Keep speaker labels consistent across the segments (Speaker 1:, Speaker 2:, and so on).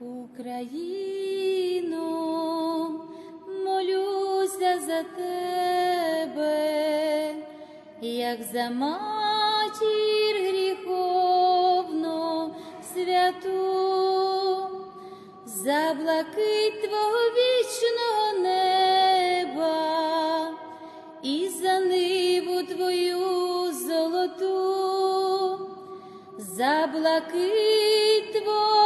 Speaker 1: Україно, молюся за тебе, як за матір гріховну святу, за блакить твого вічного неба і за ниву твою золоту, за блакить твого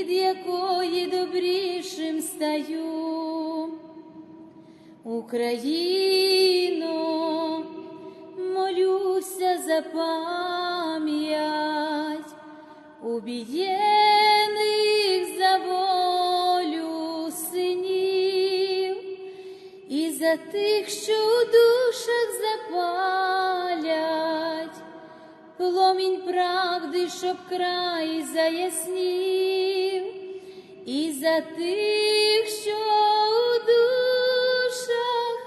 Speaker 1: від якої добрішим стаю. Україно, молюся за пам'ять убієних за волю синів і за тих, що у душах запалять, пломінь правди, щоб край заяснів, за тих, що у душах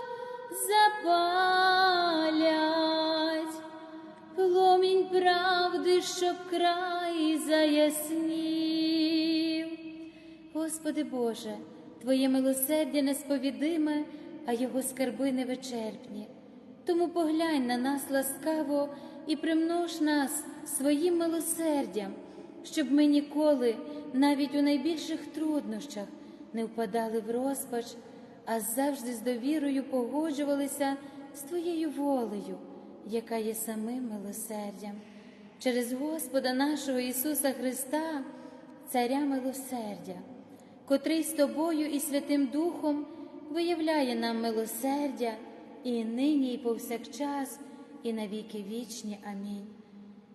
Speaker 1: запалять, пломінь правди, щоб край заяснів. Господи Боже, Твоє милосердя несповідиме, а Його скарби невичерпні. Тому поглянь на нас ласкаво і примнож нас своїм милосердям, щоб ми ніколи, навіть у найбільших труднощах, не впадали в розпач, а завжди з довірою погоджувалися з Твоєю волею, яка є самим милосердям. Через Господа нашого Ісуса Христа, Царя милосердя, котрий з тобою і Святим Духом виявляє нам милосердя і нині, і повсякчас, і на віки вічні. Амінь.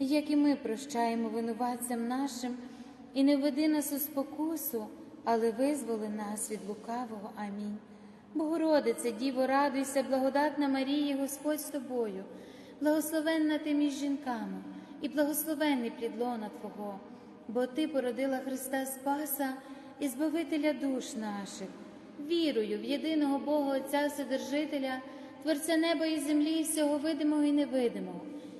Speaker 1: як і ми прощаємо винуватцям нашим, і не веди нас у спокусу, але визволи нас від лукавого. Амінь. Богородице, Діво, радуйся, благодатна Марія, Господь з тобою, благословенна ти між жінками, і благословенний плід лона Твого, бо Ти породила Христа Спаса і Збавителя душ наших. Вірую в єдиного Бога Отця Вседержителя, Творця неба і землі, всього видимого і невидимого,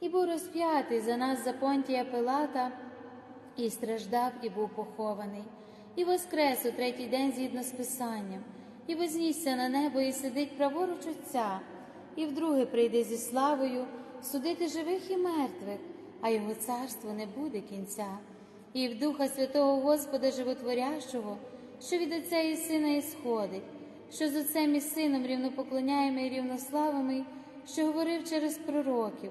Speaker 1: і був розп'ятий за нас за понтія Пилата, і страждав, і був похований, і воскрес у третій день згідно з Писанням, і вознісся на небо, і сидить праворуч Отця, і вдруге прийде зі славою, судити живих і мертвих, а його царство не буде кінця. І в Духа Святого Господа Животворящого, що від Отця і Сина ісходить, що з Отцем і Сином рівнопоклоняємо і рівнославими, що говорив через пророків,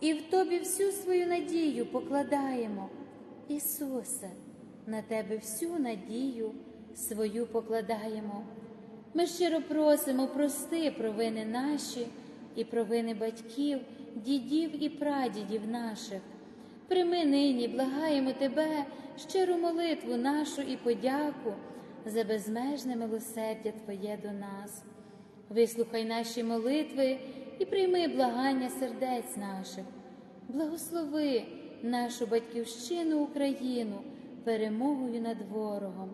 Speaker 1: і в Тобі всю свою надію покладаємо. Ісусе, на Тебе всю надію свою покладаємо. Ми щиро просимо, прости провини наші і провини батьків, дідів і прадідів наших. Прийми нині, благаємо Тебе, щиру молитву нашу і подяку за безмежне милосердя Твоє до нас. Вислухай наші молитви і прийми благання сердець наших. Благослови нашу батьківщину Україну перемогою над ворогом.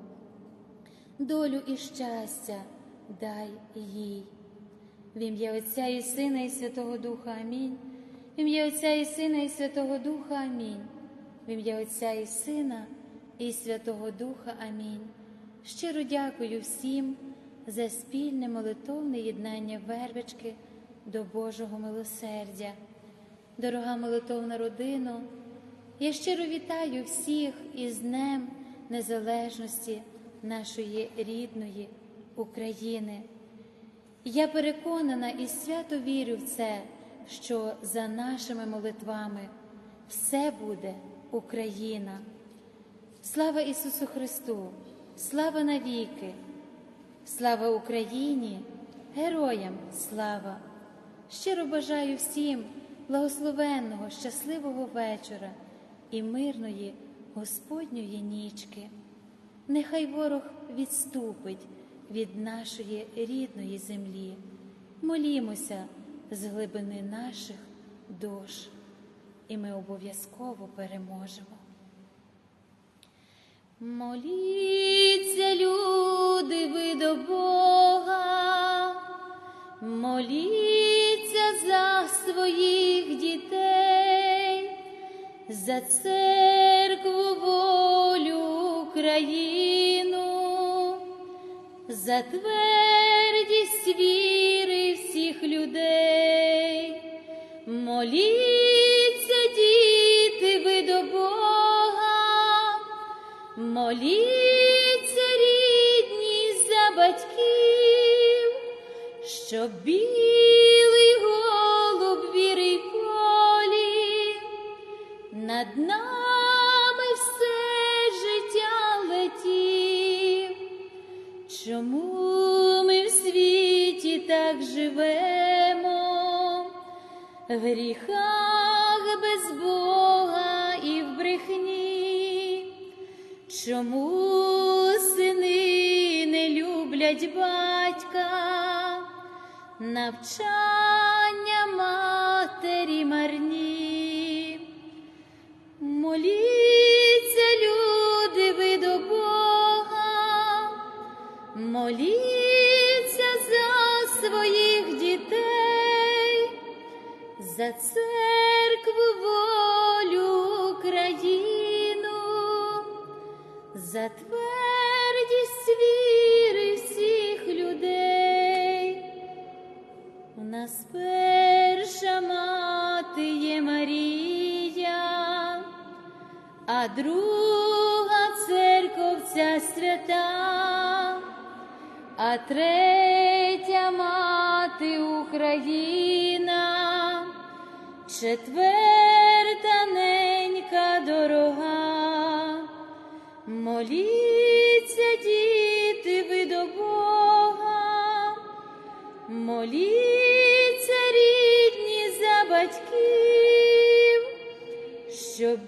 Speaker 1: Долю і щастя дай їй. В ім'я Отця і Сина, і Святого Духа Амінь. В ім'я Отця і Сина, і Святого Духа Амінь. В ім'я Отця і Сина, і Святого Духа Амінь. Щиро дякую всім за спільне молитовне єднання вервички до Божого милосердя. Дорога молитовна родино, я щиро вітаю всіх із Днем Незалежності нашої рідної України. Я переконана і свято вірю в це, що за нашими молитвами все буде Україна. Слава Ісусу Христу! Слава навіки! Слава Україні! Героям слава! Щиро бажаю всім благословенного, щасливого вечора і мирної Господньої нічки. Нехай ворог відступить від нашої рідної землі. Молімося з глибини наших душ, і ми обов'язково переможемо. Моліться, люди, ви до Бога, моліться за своїх дітей, за церкву волю Україну, за твердість віри всіх людей. Моліться, Чому сини не люблять батька, навчання матері марні? Моліться, люди, ви до Бога, моліться за своїх дітей, за церкву за твердість віри всіх людей. У нас перша мати є Марія, а друга церковця свята, а третя мати Україна, четверта ненька дорога. Моліться, діти, ви до Бога, моліться, рідні за батьків, щоб